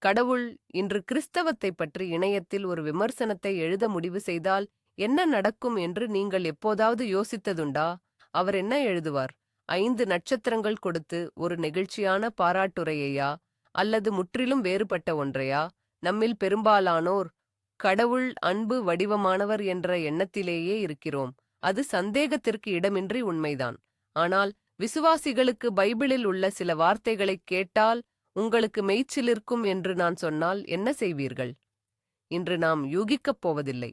கடவுள் இன்று கிறிஸ்தவத்தை பற்றி இணையத்தில் ஒரு விமர்சனத்தை எழுத முடிவு செய்தால் என்ன நடக்கும் என்று நீங்கள் எப்போதாவது யோசித்ததுண்டா? அவர் என்ன எழுதுவார்? ஐந்து நட்சத்திரங்கள் கொடுத்து ஒரு நெகிழ்ச்சியான பாராட்டுரையையா? அல்லது முற்றிலும் வேறுபட்ட ஒன்றையா? நம்மில் பெரும்பாலானோர் கடவுள் அன்பு வடிவமானவர் என்ற எண்ணத்திலேயே இருக்கிறோம். அது சந்தேகத்திற்கு இடமின்றி உண்மைதான். ஆனால் விசுவாசிகளுக்கு பைபிளில் உள்ள சில வார்த்தைகளைக் கேட்டால் உங்களுக்கு மெய்ச்சிலிருக்கும் என்று நான் சொன்னால் என்ன செய்வீர்கள்? இன்று நாம் யூகிக்கப் போவதில்லை.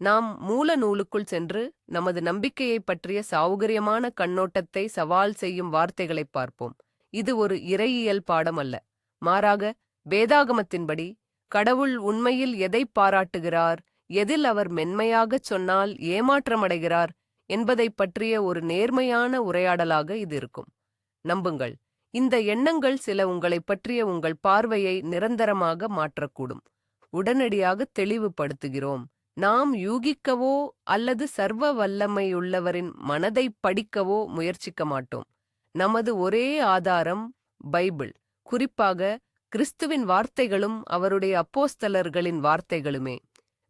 நாம் மூல நூலுக்குள் சென்று நமது நம்பிக்கையைப் பற்றிய சௌகரியமான கண்ணோட்டத்தை சவால் செய்யும் வார்த்தைகளைப் பார்ப்போம். இது ஒரு இறையியல் பாடம் அல்ல. மாறாக வேதாகமத்தின்படி கடவுள் உண்மையில் எதைப் பாராட்டுகிறார் எதில் அவர் மென்மையாகச் சொன்னால் ஏமாற்றமடைகிறார் என்பதைப் பற்றிய ஒரு நேர்மையான உரையாடலாக இது இருக்கும். நம்புங்கள். இந்த எண்ணங்கள் சில உங்களைப் பற்றிய உங்கள் பார்வையை நிரந்தரமாக மாற்றக்கூடும். உடனடியாக தெளிவுபடுத்துகிறோம். நாம் யூகிக்கவோ அல்லது சர்வ வல்லமையுள்ளவரின் மனதை படிக்கவோ முயற்சிக்க மாட்டோம். நமது ஒரே ஆதாரம் பைபிள். குறிப்பாக கிறிஸ்துவின் வார்த்தைகளும் அவருடைய அப்போஸ்தலர்களின் வார்த்தைகளுமே.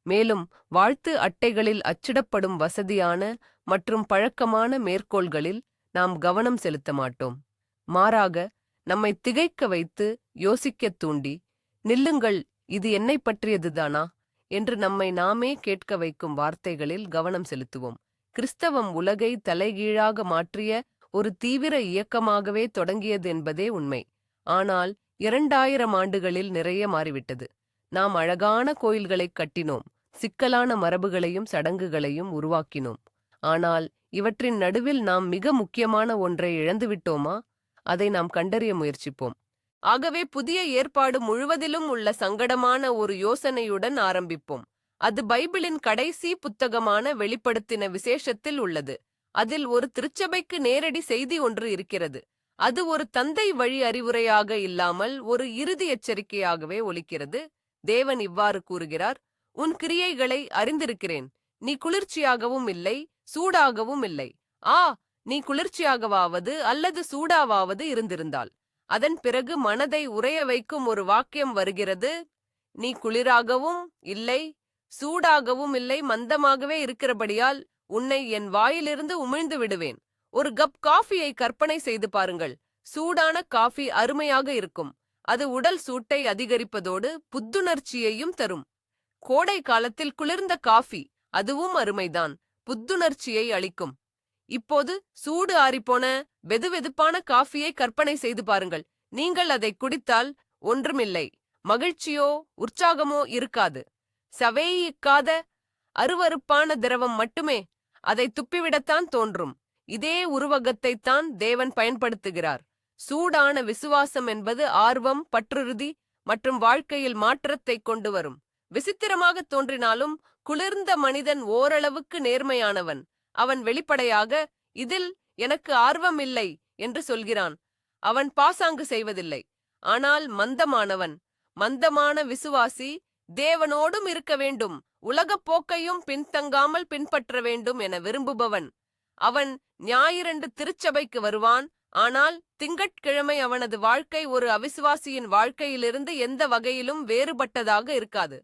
மேலும் வாழ்த்து அட்டைகளில் அச்சிடப்படும் வசதியான மற்றும் பழக்கமான மேற்கோள்களில் நாம் கவனம் செலுத்த மாட்டோம். மாறாக நம்மை திகைக்க வைத்து யோசிக்கத் தூண்டி நில்லுங்கள் இது என்னை பற்றியதுதானா என்று நம்மை நாமே கேட்க வைக்கும் வார்த்தைகளில் கவனம் செலுத்துவோம். கிறிஸ்தவம் உலகை தலைகீழாக மாற்றிய ஒரு தீவிர இயக்கமாகவே தொடங்கியது என்பதே உண்மை. ஆனால் இரண்டாயிரம் ஆண்டுகளில் நிறைய மாறிவிட்டது. நாம் அழகான கோயில்களைக் கட்டினோம் சிக்கலான மரபுகளையும் சடங்குகளையும் உருவாக்கினோம். ஆனால் இவற்றின் நடுவில் நாம் மிக முக்கியமான ஒன்றை இழந்துவிட்டோமா? அதை நாம் கண்டறிய முயற்சிப்போம். ஆகவே புதிய ஏற்பாடு முழுவதிலும் உள்ள சங்கடமான ஒரு யோசனையுடன் ஆரம்பிப்போம். அது பைபிளின் கடைசி புத்தகமான வெளிப்படுத்தின விசேஷத்தில் உள்ளது. அதில் ஒரு திருச்சபைக்கு நேரடி செய்தி ஒன்று இருக்கிறது. அது ஒரு தந்தை வழி அறிவுரையாக இல்லாமல் ஒரு இறுதி எச்சரிக்கையாகவே ஒலிக்கிறது. தேவன் இவ்வாறு கூறுகிறார் உன் கிரியைகளை அறிந்திருக்கிறேன். நீ குளிர்ச்சியாகவும் இல்லை சூடாகவும் இல்லை. ஆ நீ குளிர்ச்சியாகவாவது அல்லது சூடாவாவது இருந்திருந்தால். அதன் பிறகு மனதை உறைய வைக்கும் ஒரு வாக்கியம் வருகிறது. நீ குளிராகவும் இல்லை சூடாகவும் இல்லை மந்தமாகவே இருக்கிறபடியால் உன்னை என் வாயிலிருந்து உமிழ்ந்து விடுவேன். ஒரு கப் காஃபியை கற்பனை செய்து பாருங்கள். சூடான காஃபி அருமையாக இருக்கும். அது உடல் சூட்டை அதிகரிப்பதோடு புத்துணர்ச்சியையும் தரும். கோடை காலத்தில் குளிர்ந்த காஃபி அதுவும் அருமைதான். புத்துணர்ச்சியை அளிக்கும். இப்போது சூடு ஆறிப்போன வெதுவெதுப்பான காஃபியை கற்பனை செய்து பாருங்கள். நீங்கள் அதை குடித்தால் ஒன்றுமில்லை. மகிழ்ச்சியோ உற்சாகமோ இருக்காது. சவேயிக்காத அருவருப்பான திரவம் மட்டுமே அதை துப்பிவிடத்தான் தோன்றும். இதே உருவகத்தைத்தான் தேவன் பயன்படுத்துகிறார். சூடான விசுவாசம் என்பது ஆர்வம் பற்றுறுதி மற்றும் வாழ்க்கையில் மாற்றத்தை கொண்டு வரும். விசித்திரமாக தோன்றினாலும் குளிர்ந்த மனிதன் ஓரளவுக்கு நேர்மையானவன். அவன் வெளிப்படையாக இதில் எனக்கு ஆர்வம் இல்லை என்று சொல்கிறான். அவன் பாசாங்கு செய்வதில்லை. ஆனால் மந்தமானவன். மந்தமான விசுவாசி தேவனோடும் இருக்க வேண்டும். உலகப் போக்கையும் பின்தங்காமல் பின்பற்ற வேண்டும் என விரும்புபவன். அவன் ஞாயிறண்டு திருச்சபைக்கு வருவான். ஆனால் திங்கட்கிழமை அவனது வாழ்க்கை ஒரு அவிசுவாசியின் வாழ்க்கையிலிருந்து எந்த வகையிலும் வேறுபட்டதாக இருக்காது.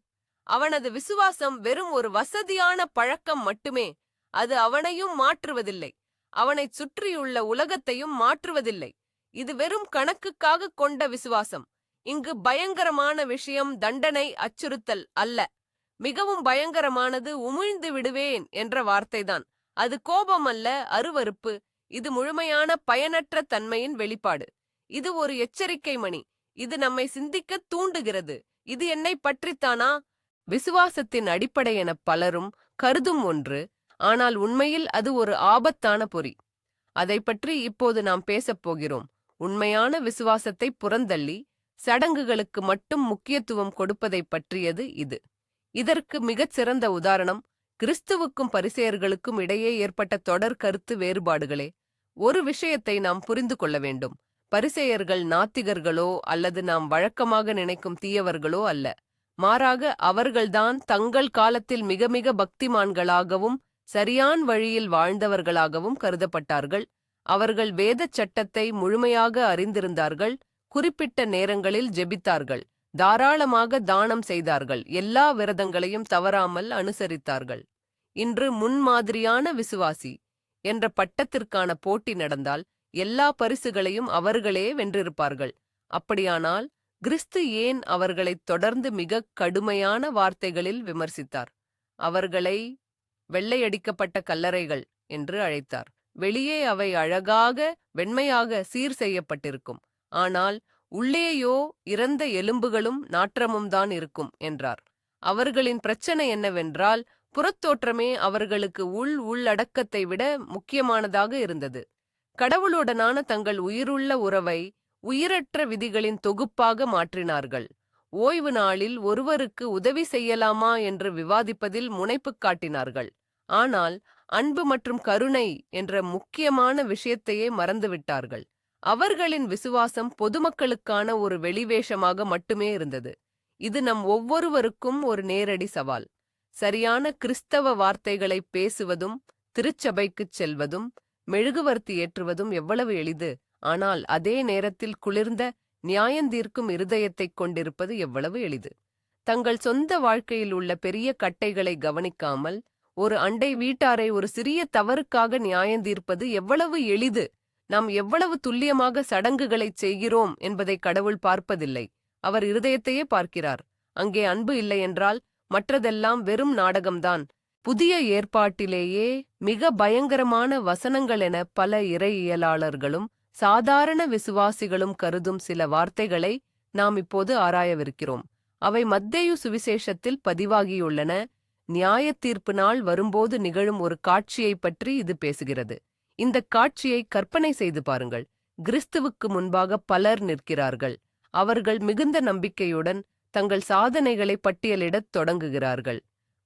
அவனது விசுவாசம் வெறும் ஒரு வசதியான பழக்கம் மட்டுமே. அது அவனையும் மாற்றுவதில்லை. அவனைச் சுற்றியுள்ள உலகத்தையும் மாற்றுவதில்லை. இது வெறும் கணக்குக்காக கொண்ட விசுவாசம். இங்கு பயங்கரமான விஷயம் தண்டனை அச்சுறுத்தல் அல்ல. மிகவும் பயங்கரமானது உமிழ்ந்து விடுவேன் என்ற வார்த்தைதான். அது கோபம் அல்ல அருவருப்பு. இது முழுமையான பயனற்ற தன்மையின் வெளிப்பாடு. இது ஒரு எச்சரிக்கை மணி. இது நம்மை சிந்திக்க தூண்டுகிறது. இது என்னை பற்றித்தானா? விசுவாசத்தின் அடிப்படை என பலரும் கருதும் ஒன்று ஆனால் உண்மையில் அது ஒரு ஆபத்தான பொறி. அதை பற்றி இப்போது நாம் பேசப் போகிறோம். உண்மையான விசுவாசத்தை புறந்தள்ளி சடங்குகளுக்கு மட்டும் முக்கியத்துவம் கொடுப்பதைப் பற்றியது இது. இதற்கு மிகச் சிறந்த உதாரணம் கிறிஸ்துவுக்கும் பரிசெயர்களுக்கும் இடையே ஏற்பட்ட தொடர் கருத்து வேறுபாடுகளே. ஒரு விஷயத்தை நாம் புரிந்து கொள்ள வேண்டும். பரிசெயர்கள் நாத்திகர்களோ அல்லது நாம் வழக்கமாக நினைக்கும் தீயவர்களோ அல்ல. மாறாக அவர்கள்தான் தங்கள் காலத்தில் மிக மிக பக்திமான்களாகவும் சரியான் வழியில் வாழ்ந்தவர்களாகவும் கருதப்பட்டார்கள். அவர்கள் வேதச் சட்டத்தை முழுமையாக அறிந்திருந்தார்கள். குறிப்பிட்ட நேரங்களில் ஜெபித்தார்கள். தாராளமாக தானம் செய்தார்கள். எல்லா விரதங்களையும் தவறாமல் அனுசரித்தார்கள். இன்று முன்மாதிரியான விசுவாசி என்ற பட்டத்திற்கான போட்டி நடந்தால் எல்லா பரிசுகளையும் அவர்களே வென்றிருப்பார்கள். அப்படியானால் கிறிஸ்து ஏன் அவர்களைத் தொடர்ந்து மிகக் கடுமையான வார்த்தைகளில் விமர்சித்தார்? அவர்களை வெள்ளையடிக்கப்பட்ட கல்லறைகள் என்று அழைத்தார். வெளியே அவை அழகாக வெண்மையாக சீர் செய்யப்பட்டிருக்கும். ஆனால் உள்ளேயோ இறந்த எலும்புகளும் நாற்றமும் தான் இருக்கும் என்றார். அவர்களின் பிரச்சனை என்னவென்றால் புறத்தோற்றமே அவர்களுக்கு உள் உள்ளடக்கத்தை விட முக்கியமானதாக இருந்தது. கடவுளுடனான தங்கள் உயிருள்ள உறவை உயிரற்ற விதிகளின் தொகுப்பாக மாற்றினார்கள். ஓய்வு நாளில் ஒருவருக்கு உதவி செய்யலாமா என்று விவாதிப்பதில் முனைப்பு காட்டினார்கள். ஆனால் அன்பு மற்றும் கருணை என்ற முக்கியமான விஷயத்தையே மறந்துவிட்டார்கள். அவர்களின் விசுவாசம் பொதுமக்களுக்கான ஒரு வெளிவேஷமாக மட்டுமே இருந்தது. இது நம் ஒவ்வொருவருக்கும் ஒரு நேரடி சவால். சரியான கிறிஸ்தவ வார்த்தைகளை பேசுவதும் திருச்சபைக்குச் செல்வதும் மெழுகுவர்த்தி ஏற்றுவதும் எவ்வளவு எளிது ஆனால் அதே நேரத்தில் குளிர்ந்த நியாயந்தீர்க்கும் இருதயத்தைக் கொண்டிருப்பது எவ்வளவு எளிது. தங்கள் சொந்த வாழ்க்கையில் உள்ள பெரிய கட்டைகளை கவனிக்காமல் ஒரு அண்டை வீட்டாரை ஒரு சிறிய தவறுக்காக நியாயந்தீர்ப்பது எவ்வளவு எளிது? நாம் எவ்வளவு துல்லியமாக சடங்குகளைச் செய்கிறோம் என்பதை கடவுள் பார்ப்பதில்லை. அவர் இருதயத்தையே பார்க்கிறார். அங்கே அன்பு இல்லையென்றால் மற்றதெல்லாம் வெறும் நாடகம்தான். புதிய ஏற்பாட்டிலேயே மிக பயங்கரமான வசனங்கள் என பல இறையியலாளர்களும் சாதாரண விசுவாசிகளும் கருதும் சில வார்த்தைகளை நாம் இப்போது ஆராயவிருக்கிறோம். அவை மத்தேயு சுவிசேஷத்தில் பதிவாகியுள்ளன. நியாயத் தீர்ப்பு நாள் வரும்போது நிகழும் ஒரு காட்சியைப் பற்றி இது பேசுகிறது. இந்த காட்சியை கற்பனை செய்து பாருங்கள். கிறிஸ்துவுக்கு முன்பாக பலர் நிற்கிறார்கள். அவர்கள் மிகுந்த நம்பிக்கையுடன் தங்கள் சாதனைகளை பட்டியலிடத் தொடங்குகிறார்கள்.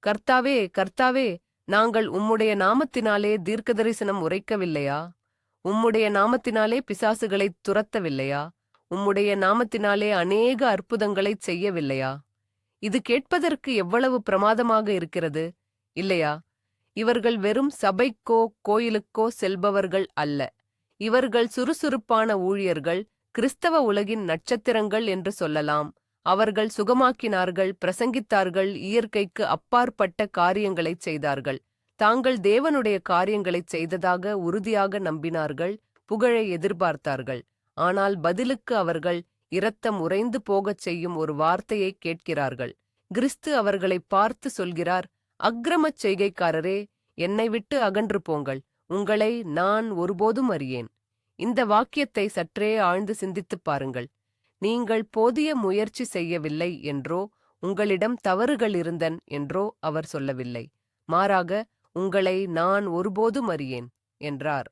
கர்த்தாவே கர்த்தாவே நாங்கள் உம்முடைய நாமத்தினாலே தீர்க்கதரிசனம் உரைக்கவில்லையா? உம்முடைய நாமத்தினாலே பிசாசுகளைத் துரத்தவில்லையா? உம்முடைய நாமத்தினாலே அநேக அற்புதங்களைச் செய்யவில்லையா? இது கேட்பதற்கு எவ்வளவு பிரமாதமாக இருக்கிறது? இல்லையா? இவர்கள் வெறும் சபைக்கோ கோயிலுக்கோ செல்பவர்கள் அல்ல. இவர்கள் சுறுசுறுப்பான ஊழியர்கள் கிறிஸ்தவ உலகின் நட்சத்திரங்கள் என்று சொல்லலாம். அவர்கள் சுகமாக்கினார்கள் பிரசங்கித்தார்கள் இயற்கைக்கு அப்பாற்பட்ட காரியங்களைச் செய்தார்கள். தாங்கள் தேவனுடைய காரியங்களைச் செய்ததாக உறுதியாக நம்பினார்கள் புகழை எதிர்பார்த்தார்கள். ஆனால் பதிலுக்கு அவர்கள் இரத்தம் உறைந்து போகச் செய்யும் ஒரு வார்த்தையை கேட்கிறார்கள். கிறிஸ்து அவர்களை பார்த்து சொல்கிறார் அக்கிரமச் செய்கைக்காரரே என்னை விட்டு அகன்று போங்கள் உங்களை நான் ஒருபோதும் அறியேன் இந்த வாக்கியத்தை சற்றே ஆழ்ந்து சிந்தித்துப் பாருங்கள். நீங்கள் போதிய முயற்சி செய்யவில்லை என்றோ உங்களிடம் தவறுகள் இருந்தன் என்றோ அவர் சொல்லவில்லை. மாறாக உங்களை நான் ஒருபோதும் அறியேன் என்றார்.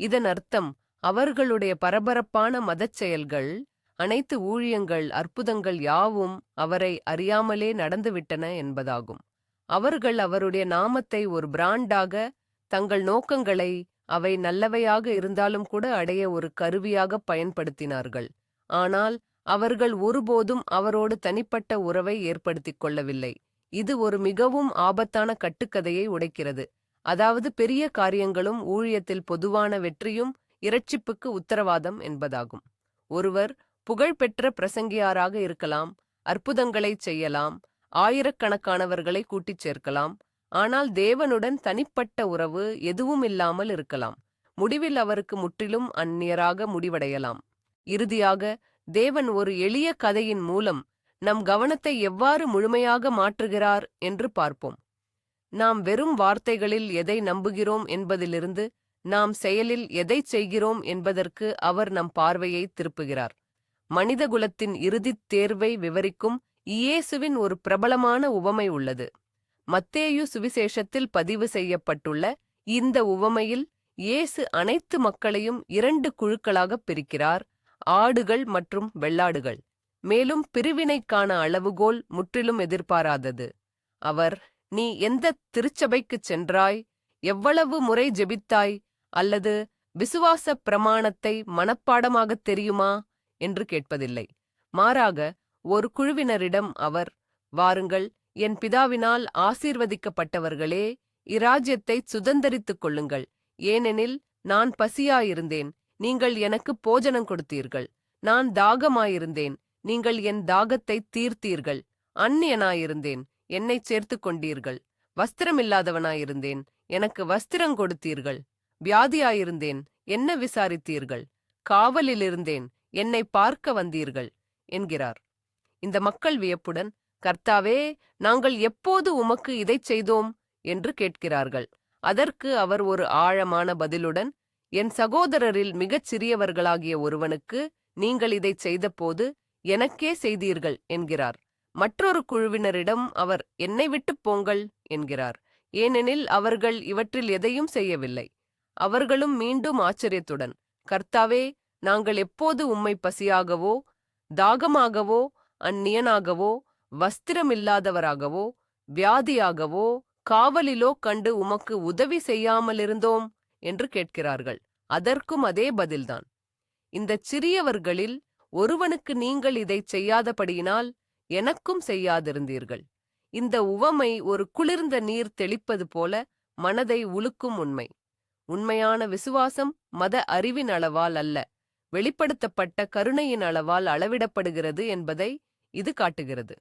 இதன் அர்த்தம் அவர்களுடைய பரபரப்பான மதச் செயல்கள் அனைத்து ஊழியங்கள் அற்புதங்கள் யாவும் அவரை அறியாமலே நடந்துவிட்டன என்பதாகும். அவர்கள் அவருடைய நாமத்தை ஒரு பிராண்டாக தங்கள் நோக்கங்களை அவை நல்லவையாக இருந்தாலும் கூட அடைய ஒரு கருவியாக பயன்படுத்தினார்கள். ஆனால் அவர்கள் ஒருபோதும் அவரோடு தனிப்பட்ட உறவை ஏற்படுத்திக் கொள்ளவில்லை. இது ஒரு மிகவும் ஆபத்தான கட்டுக்கதையை உடைக்கிறது. அதாவது பெரிய காரியங்களும் ஊழியத்தில் பொதுவான வெற்றியும் இரட்சிப்புக்கு உத்தரவாதம் என்பதாகும். ஒருவர் புகழ்பெற்ற பிரசங்கியாராக இருக்கலாம் அற்புதங்களைச் செய்யலாம் ஆயிரக்கணக்கானவர்களை கூட்டிச் சேர்க்கலாம் ஆனால் தேவனுடன் தனிப்பட்ட உறவு எதுவும் இல்லாமல் இருக்கலாம். முடிவில் அவருக்கு முற்றிலும் அந்நியராக முடிவடையலாம். இறுதியாக தேவன் ஒரு எளிய கதையின் மூலம் நம் கவனத்தை எவ்வாறு முழுமையாக மாற்றுகிறார் என்று பார்ப்போம். நாம் வெறும் வார்த்தைகளில் எதை நம்புகிறோம் என்பதிலிருந்து நாம் செயலில் எதைச் செய்கிறோம் என்பதற்கு அவர் நம் பார்வையை திருப்புகிறார். மனிதகுலத்தின் இறுதித் தேர்வை விவரிக்கும் இயேசுவின் ஒரு பிரபலமான உவமை உள்ளது. மத்தேயு சுவிசேஷத்தில் பதிவு செய்யப்பட்டுள்ள இந்த உவமையில் இயேசு அனைத்து மக்களையும் இரண்டு குழுக்களாகப் பிரிக்கிறார் ஆடுகள் மற்றும் வெள்ளாடுகள். மேலும் பிரிவினைக்கான அளவுகோல் முற்றிலும் எதிர்பாராதது. அவர் நீ எந்த திருச்சபைக்குச் சென்றாய்? எவ்வளவு முறை ஜெபித்தாய்? அல்லது விசுவாசப் பிரமாணத்தை மனப்பாடமாகத் தெரியுமா? என்று கேட்பதில்லை. மாறாக ஒரு குழுவினரிடம் அவர் வாருங்கள் என் பிதாவினால் ஆசீர்வதிக்கப்பட்டவர்களே இராஜ்யத்தைச் சுதந்தரித்துக் கொள்ளுங்கள். ஏனெனில் நான் பசியாயிருந்தேன். நீங்கள் எனக்கு போஜனம் கொடுத்தீர்கள். நான் தாகமாயிருந்தேன். நீங்கள் என் தாகத்தை தீர்த்தீர்கள். அந்நியனாயிருந்தேன். என்னைச் சேர்த்துக் கொண்டீர்கள். வஸ்திரமில்லாதவனாயிருந்தேன். எனக்கு வஸ்திரம் கொடுத்தீர்கள். வியாதியாயிருந்தேன். என்ன விசாரித்தீர்கள்? காவலிலிருந்தேன். என்னை பார்க்க வந்தீர்கள் என்கிறார். இந்த மக்கள் வியப்புடன் கர்த்தாவே நாங்கள் எப்போது உமக்கு இதைச் செய்தோம்? என்று கேட்கிறார்கள். அதற்கு அவர் ஒரு ஆழமான பதிலுடன் என் சகோதரரில் மிகச் சிறியவர்களாகிய ஒருவனுக்கு நீங்கள் இதைச் செய்தபோது எனக்கே செய்தீர்கள் என்கிறார். மற்றொரு குழுவினரிடம் அவர் என்னை விட்டுப் போங்கள் என்கிறார். ஏனெனில் அவர்கள் இவற்றில் எதையும் செய்யவில்லை. அவர்களும் மீண்டும் ஆச்சரியத்துடன் கர்த்தாவே நாங்கள் எப்போது உம்மை பசியாகவோ தாகமாகவோ அந்நியனாகவோ வஸ்திரமில்லாதவராகவோ வியாதியாகவோ காவலிலோ கண்டு உமக்கு உதவி செய்யாமலிருந்தோம் என்று கேட்கிறார்கள். அதற்கும் அதே பதில்தான். இந்தச் சிறியவர்களில் ஒருவனுக்கு நீங்கள் இதைச் செய்யாதபடியினால் எனக்கும் செய்யாதிருந்தீர்கள். இந்த உவமை ஒரு குளிர்ந்த நீர் தெளிப்பது போல மனதை உலுக்கும் உண்மை. உண்மையான விசுவாசம் மத அறிவின் அளவால் அல்ல. வெளிப்படுத்தப்பட்ட கருணையின் அளவால் அளவிடப்படுகிறது என்பதை இது காட்டுகிறது.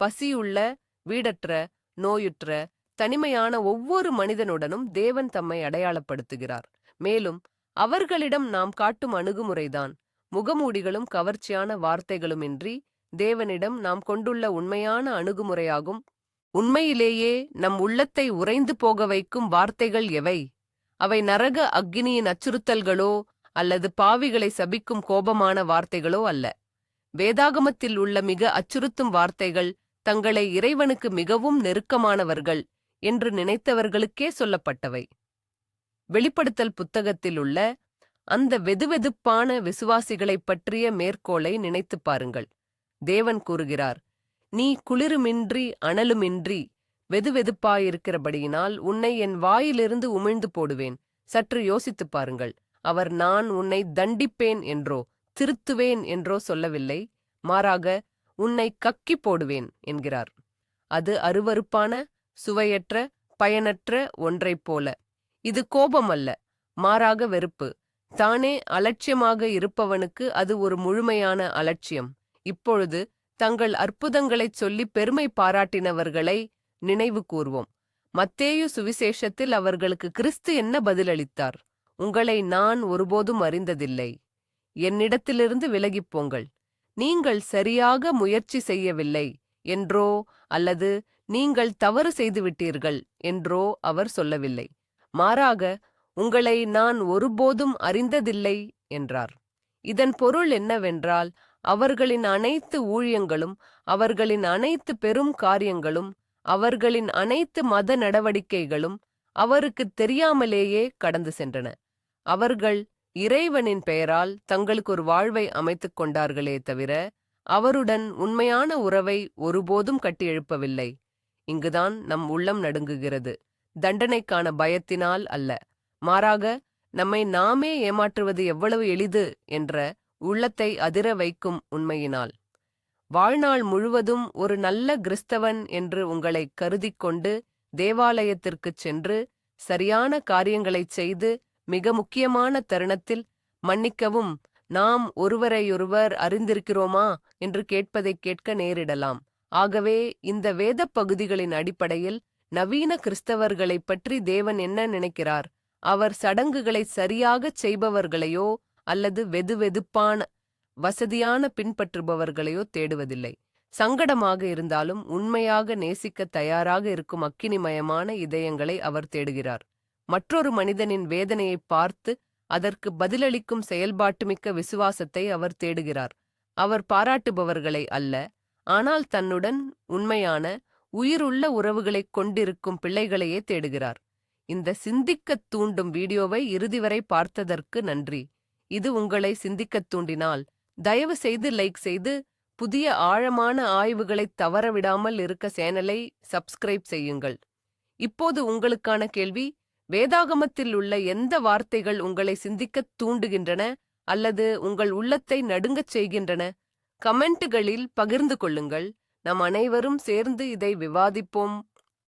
பசியுள்ள வீடற்ற நோயுற்ற தனிமையான ஒவ்வொரு மனிதனுடனும் தேவன் தம்மை அடையாளப்படுத்துகிறார். மேலும் அவர்களிடம் நாம் காட்டும் அணுகுமுறைதான். முகமூடிகளும் கவர்ச்சியான வார்த்தைகளுமின்றி தேவனிடம் நாம் கொண்டுள்ள உண்மையான அணுகுமுறையாகும். உண்மையிலேயே நம் உள்ளத்தை உறைந்து போக வைக்கும் வார்த்தைகள் எவை? அவை நரக அக்னியின் அச்சுறுத்தல்களோ அல்லது பாவிகளை சபிக்கும் கோபமான வார்த்தைகளோ அல்ல. வேதாகமத்தில் உள்ள மிக அச்சுறுத்தும் வார்த்தைகள் தங்களை இறைவனுக்கு மிகவும் நெருக்கமானவர்கள் என்று நினைத்தவர்களுக்கே சொல்லப்பட்டவை. வெளிப்படுத்தல் புத்தகத்தில் உள்ள அந்த வெதுவெதுப்பான விசுவாசிகளைப் பற்றிய மேற்கோளை நினைத்துப் பாருங்கள். தேவன் கூறுகிறார் நீ குளிருமின்றி அனலுமின்றி வெதுவெதுப்பாயிருக்கிறபடியினால் உன்னை என் வாயிலிருந்து உமிழ்ந்து போடுவேன். சற்று யோசித்துப் பாருங்கள். அவர் நான் உன்னை தண்டிப்பேன் என்றோ திருத்துவேன் என்றோ சொல்லவில்லை. மாறாக உன்னை கக்கி போடுவேன் என்கிறார். அது அருவருப்பான சுவையற்ற பயனற்ற ஒன்றைப் போல. இது கோபம் அல்ல மாறாக வெறுப்பு. தானே அலட்சியமாக இருப்பவனுக்கு அது ஒரு முழுமையான அலட்சியம். இப்பொழுது தங்கள் அற்புதங்களைச் சொல்லி பெருமை பாராட்டினவர்களை நினைவு கூர்வோம். மத்தேயு சுவிசேஷத்தில் அவர்களுக்கு கிறிஸ்து என்ன பதிலளித்தார்? உங்களை நான் ஒருபோதும் அறிந்ததில்லை. என்னிடத்திலிருந்து விலகிப் போங்கள். நீங்கள் சரியாக முயற்சி செய்யவில்லை என்றோ அல்லது நீங்கள் தவறு செய்துவிட்டீர்கள் என்றோ அவர் சொல்லவில்லை. மாறாக உங்களை நான் ஒருபோதும் அறிந்ததில்லை என்றார். இதன் பொருள் என்னவென்றால் அவர்களின் அனைத்து ஊழியங்களும் அவர்களின் அனைத்து பெரும் காரியங்களும் அவர்களின் அனைத்து மத நடவடிக்கைகளும் அவருக்குத் தெரியாமலேயே கடந்து சென்றன. அவர்கள் இறைவனின் பெயரால் தங்களுக்கு ஒரு வாழ்வை அமைத்துக் கொண்டார்களே தவிர அவருடன் உண்மையான உறவை ஒருபோதும் கட்டியெழுப்பவில்லை. இங்குதான் நம் உள்ளம் நடுங்குகிறது. தண்டனைக்கான பயத்தினால் அல்ல. மாறாக நம்மை நாமே ஏமாற்றுவது எவ்வளவு எளிது என்ற உள்ளத்தை அதிர வைக்கும் உண்மையினால். வாழ்நாள் முழுவதும் ஒரு நல்ல கிறிஸ்தவன் என்று உங்களை கருதிக் கொண்டு தேவாலயத்திற்குச் சென்று சரியான காரியங்களைச் செய்து மிக முக்கியமான தருணத்தில் மன்னிக்கவும் நாம் ஒருவரையொருவர் அறிந்திருக்கிறோமா என்று கேட்பதைக் கேட்க நேரிடலாம். ஆகவே இந்த வேதப் பகுதிகளின் அடிப்படையில் நவீன கிறிஸ்தவர்களைப் பற்றி தேவன் என்ன நினைக்கிறார்? அவர் சடங்குகளை சரியாகச் செய்பவர்களையோ அல்லது வெதுவெதுப்பான வசதியான பின்பற்றுபவர்களையோ தேடுவதில்லை. சங்கடமாக இருந்தாலும் உண்மையாக நேசிக்க தயாராக இருக்கும் அக்கினிமயமான இதயங்களை அவர் தேடுகிறார். மற்றொரு மனிதனின் வேதனையைப் பார்த்து அதற்கு பதிலளிக்கும் செயல்பாட்டுமிக்க விசுவாசத்தை அவர் தேடுகிறார். அவர் பாராட்டுபவர்களை அல்ல ஆனால் தன்னுடன் உண்மையான உயிருள்ள உறவுகளைக் கொண்டிருக்கும் பிள்ளைகளையே தேடுகிறார். இந்த சிந்திக்கத் தூண்டும் வீடியோவை இறுதி வரை பார்த்ததற்கு நன்றி. இது உங்களை சிந்திக்கத் தூண்டினால் தயவு செய்து லைக் செய்து புதிய ஆழமான ஆய்வுகளைத் தவறவிடாமல் இருக்க சேனலை சப்ஸ்கிரைப் செய்யுங்கள். இப்போது உங்களுக்கான கேள்வி வேதாகமத்தில் உள்ள எந்த வார்த்தைகள் உங்களை சிந்திக்கத் தூண்டுகின்றன அல்லது உங்கள் உள்ளத்தை நடுங்கச் செய்கின்றன கமெண்ட்டுகளில் பகிர்ந்து கொள்ளுங்கள். நம் அனைவரும் சேர்ந்து இதை விவாதிப்போம்.